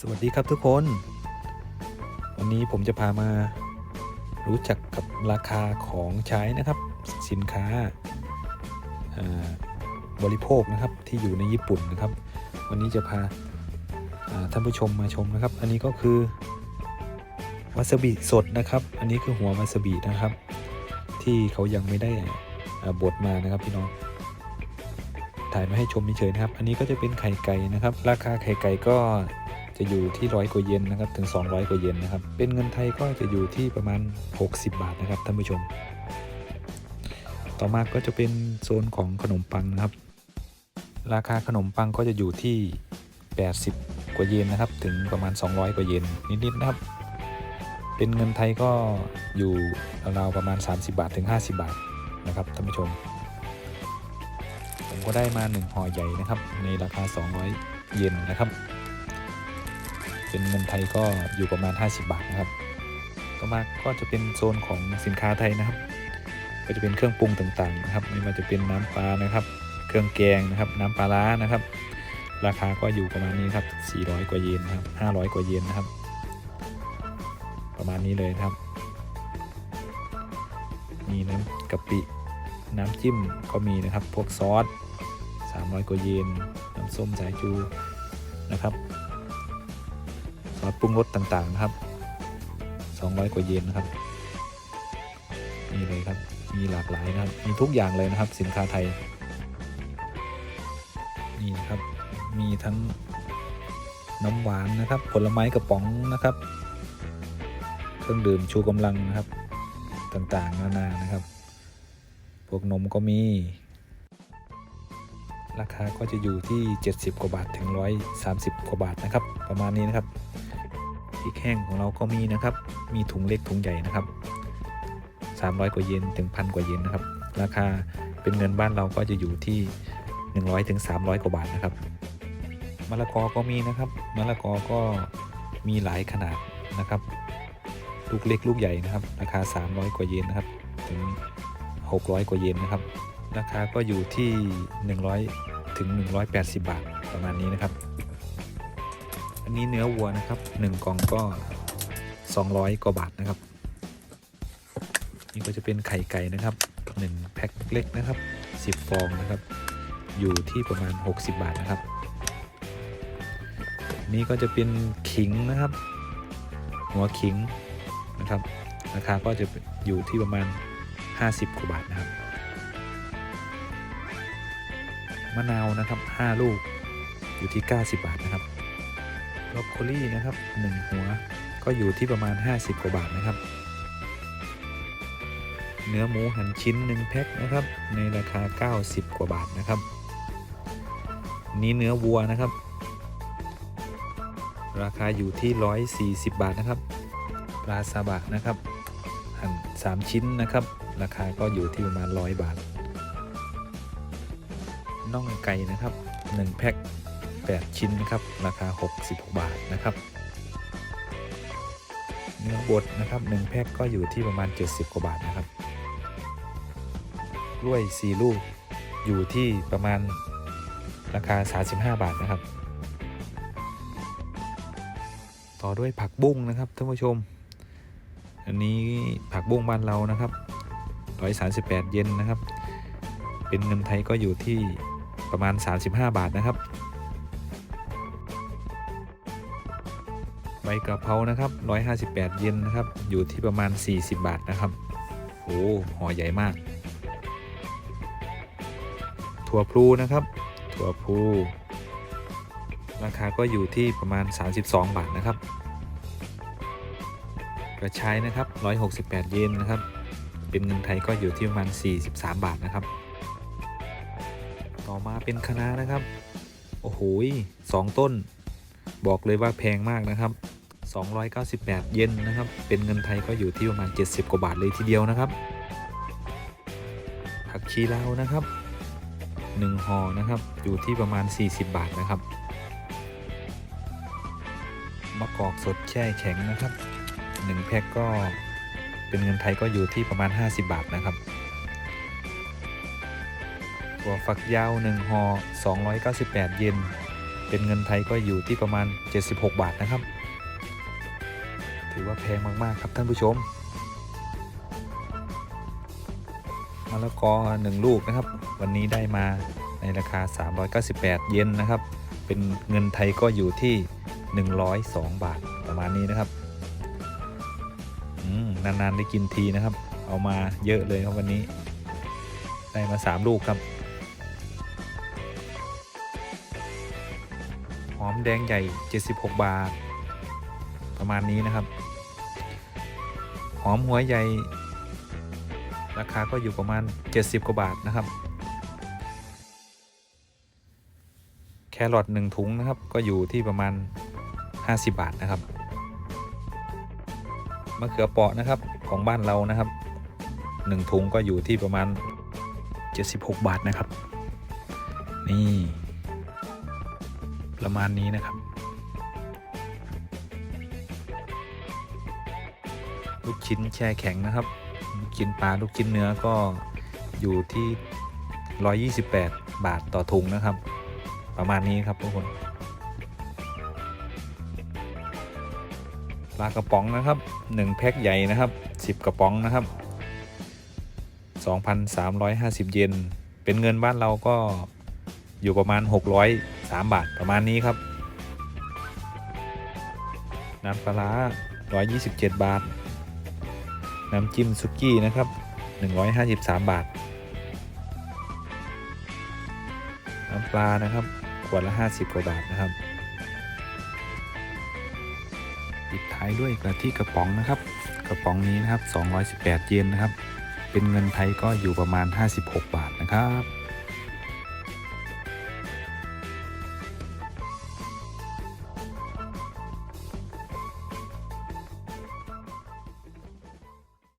สวัสดีครับทุกคน วันนี้ผมจะพามารู้จักกับราคาของใช้นะครับ สินค้าบริโภคนะครับที่อยู่ในญี่ปุ่นนะครับ วันนี้จะพาท่านผู้ชมมาชมนะครับ อันนี้ก็คือวาซาบิสดนะครับ อันนี้คือหัววาซาบินะครับ ที่เขายังไม่ได้บดมานะครับพี่น้องถ่ายมาให้ชมเฉยๆนะครับ อันนี้ก็จะเป็นไข่ไก่นะครับ ราคาไข่ไก่ก็ จะอยู่ที่ร้อยกว่าเยนนะครับถึง 200 กว่าเยนนะครับ เป็นเงินไทยก็จะอยู่ที่ประมาณ 60 บาทนะครับท่านผู้ชม ต่อมาก็จะเป็นโซนของขนมปังนะครับ ราคาขนมปังก็จะอยู่ที่ 80 กว่าเยนนะครับ ถึงประมาณ 200 กว่าเยนนิดๆนะครับ เป็นเงินไทยก็อยู่ราวๆประมาณ 30 บาทถึง 50 บาทนะครับท่านผู้ชมผมก็ได้มา 1ห่อใหญ่นะครับ ในราคา 200 เยนนะครับ เป็นเงินไทยก็อยู่ประมาณ 50 บาทนะครับ ต่อมาก็จะเป็นโซนของสินค้าไทยนะครับ ก็จะเป็นเครื่องปรุงต่างๆนะครับ ไม่ว่าจะเป็นน้ำปลานะครับ เครื่องแกงนะครับ น้ำปลาร้านะครับ ราคาก็อยู่ประมาณนี้ครับ 400 กว่าเยนนะครับ 500 กว่าเยนนะครับ ประมาณนี้เลยครับมีน้ำกะปิน้ำจิ้มก็มีนะครับ พวกซอส300 กว่าเยนน้ำส้มสายชูนะครับ ซอสปรุงรสต่างๆนะครับ 200 กว่าเยนนะครับ นี่เลยครับ มีหลากหลายนะครับ มีทุกอย่างเลยนะครับ สินค้าไทย นี่นะครับ มีทั้งน้ำหวานนะครับ ผลไม้กระป๋องนะครับ เครื่องดื่มชูกำลังนะครับ ต่างๆ นานานะครับ พวกนมก็มี ราคาก็จะอยู่ที่ 70 กว่าบาทถึง 130 กว่าบาทนะครับ ประมาณนี้นะครับ ริกแห้งของเราก็มีนะครับ มีถุงเล็กถุงใหญ่นะครับ 300 กว่าเยนถึงพันกว่าเยนนะครับ ราคาเป็นเงินบ้านเราก็จะอยู่ที่ 100ถึง300 กว่าบาทนะครับ มะละกอก็มีนะครับ มะละกอก็มีหลายขนาดนะครับ ลูกเล็กลูกใหญ่นะครับ ราคา 300 กว่าเยนนะครับถึง 600 กว่าเยนนะครับ ราคาก็อยู่ที่ 100 ถึง 180 บาทประมาณนี้นะครับ อันนี้เนื้อวัวนะครับ1กล่องก็ 200 กว่าบาทนะครับ นี่ก็จะเป็นไข่ไก่นะครับ 1 แพ็คเล็กนะครับ 10 ฟองนะครับ อยู่ที่ประมาณ 60 บาทนะครับ นี่ก็จะเป็นขิงนะครับ หัวขิงนะครับ ราคาก็จะอยู่ที่ประมาณ 50 กว่าบาทนะครับ มะนาวนะครับ 5 ลูกอยู่ที่ 90 บาทนะครับบ รอกโคลี่นะครับ1หัวก็อยู่ที่ประมาณ 50 กว่าบาทนะครับ เนื้อหมูหั่นชิ้น1แพ็คนะครับ ในราคา 90 กว่าบาทนะครับ นี้เนื้อวัวนะครับ ราคาอยู่ที่ 140 บาทนะครับปลาซาบะนะครับ หั่น 3 ชิ้นนะครับ ราคาก็อยู่ที่ประมาณ 100 บาทน่องไก่นะครับ 1 แพ็ค 8 ชิ้นนะครับ ราคา 66 บาทนะครับ เนื้อบดนะครับ1แพ็คก็อยู่ที่ประมาณ 70 กว่าบาทนะครับ กล้วย 4 ลูกอยู่ที่ประมาณราคา 35 บาทนะครับ ต่อด้วยผักบุ้งนะครับท่านผู้ชม อันนี้ผักบุ้งบ้านเรานะครับ138 เยนนะครับ เป็นเงินไทยก็อยู่ที่ประมาณ 35 บาทนะครับ ใบกระเพรานะครับ 158 เยนนะครับ อยู่ที่ประมาณ 40 บาทนะครับ โอ้ห่อใหญ่มาก ถั่วพลูนะครับ ถั่วพลูราคาก็อยู่ที่ประมาณ 32 บาทนะครับ กระชายนะครับ 168 เยนนะครับ เป็นเงินไทยก็อยู่ที่ประมาณ 43 บาทนะครับ ต่อมาเป็นคะน้านะครับ โอ้โหสองต้น บอกเลยว่าแพงมากนะครับ 298 เยนนะครับ เป็นเงินไทยก็อยู่ที่ประมาณ 70 กว่าบาทเลยทีเดียวนะครับ ผักชีลาวนะครับ1ห่อนะครับ อยู่ที่ประมาณ 40 บาทนะครับ มะกอกสดแช่แข็งนะครับ 1 แพ็คก็เป็นเงินไทยก็อยู่ที่ประมาณ 50 บาทนะครับถั่วฝักยาว1ห่อ298 เยนเป็นเงินไทยก็อยู่ที่ประมาณ 76 บาทนะครับ ถือว่าแพงมาก ๆ ครับท่านผู้ชมมะละกอหนึ่งลูกนะครับ วันนี้ได้มาในราคา 398 เยนนะครับ เป็นเงินไทยก็อยู่ที่ 102 บาทประมาณนี้นะครับนาน ๆ ได้กินทีนะครับ เอามาเยอะเลยครับวันนี้ ได้มา 3 ลูกครับ หอมแดงใหญ่ 76 บาท ประมาณนี้นะครับ หอมหัวใหญ่ ราคาก็อยู่ประมาณ 70 กว่าบาทนะครับ แครอทหนึ่งถุงนะครับ ก็อยู่ที่ประมาณ 50 บาทนะครับมะเขือเปราะนะครับของบ้านเรานะครับหนึ่งถุงก็อยู่ที่ประมาณ 76 บาทนะครับ นี่ ประมาณนี้นะครับ ลูกชิ้นแช่แข็งนะครับ ลูกชิ้นปลาลูกชิ้นเนื้อก็อยู่ที่ 128 บาทต่อถุงนะครับ ประมาณนี้ครับทุกคนปลากระป๋องนะครับ1แพ็คใหญ่นะครับ 10 กระป๋องนะครับ 2,350 เยนเป็นเงินบ้านเราก็อยู่ประมาณ 603 บาทประมาณนี้ครับ น้ำปลาร้า127 บาท น้ำจิ้มซุกี้นะครับ 153 บาท น้ำปลานะครับ ขวดละ 50 กว่าบาทนะครับปิดท้ายด้วยกระที่กระป๋องนะครับ กระป๋องนี้นะครับ 218 เยนนะครับ เป็นเงินไทยก็อยู่ประมาณ 56 บาทนะครับ